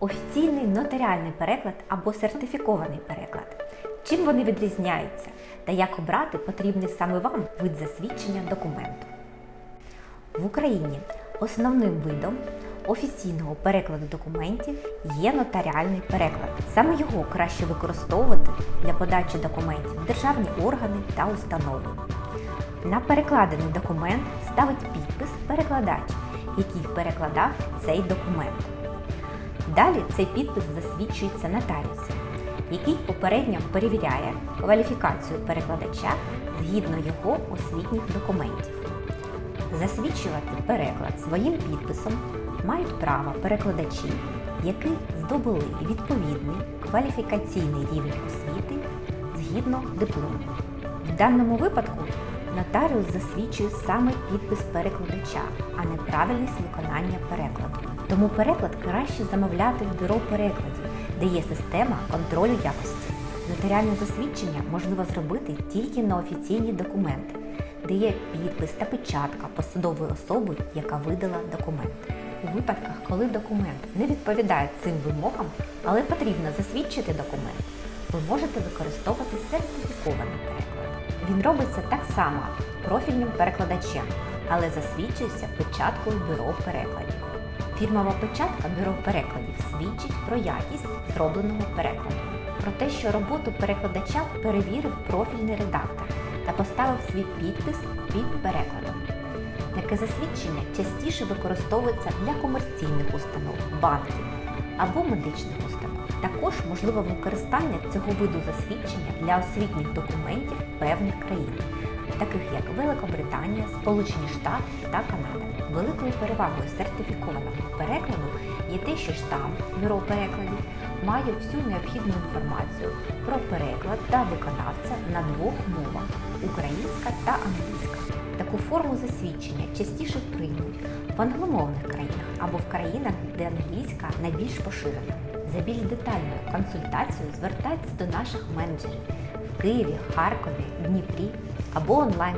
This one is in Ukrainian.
офіційний нотаріальний переклад або сертифікований переклад. Чим вони відрізняються та як обрати потрібний саме вам вид засвідчення документу. В Україні основним видом офіційного перекладу документів є нотаріальний переклад. Саме його краще використовувати для подачі документів в державні органи та установи. На перекладений документ ставить підпис перекладач, який перекладав цей документ. Далі цей підпис засвідчується нотаріусом, який попередньо перевіряє кваліфікацію перекладача згідно його освітніх документів. Засвідчувати переклад своїм підписом мають право перекладачі, які здобули відповідний кваліфікаційний рівень освіти згідно диплому. В даному випадку нотаріус засвідчує саме підпис перекладача, а не правильність виконання перекладу. Тому переклад краще замовляти в бюро перекладів, де є система контролю якості. Нотаріальне засвідчення можливо зробити тільки на офіційні документи, де є підпис та печатка посадової особи, яка видала документ. У випадках, коли документ не відповідає цим вимогам, але потрібно засвідчити документ, ви можете використовувати сертифікований переклад. Він робиться так само профільним перекладачем, але засвідчується печаткою бюро перекладів. Фірмова печатка бюро перекладів свідчить про якість зробленого перекладу, про те, що роботу перекладача перевірив профільний редактор та поставив свій підпис під перекладом. Таке засвідчення частіше використовується для комерційних установ, банків або медичних установ. Також можливо використання цього виду засвідчення для освітніх документів певних країн, таких як Великобританія, Сполучені Штати та Канада. Великою перевагою сертифікованого перекладу є те, що штамп бюро перекладів має всю необхідну інформацію про переклад та виконавця на двох мовах українська та англійська. Форму засвідчення частіше приймуть в англомовних країнах або в країнах, де англійська найбільш поширена. За більш детальною консультацією звертайтесь до наших менеджерів в Києві, Харкові, Дніпрі або онлайн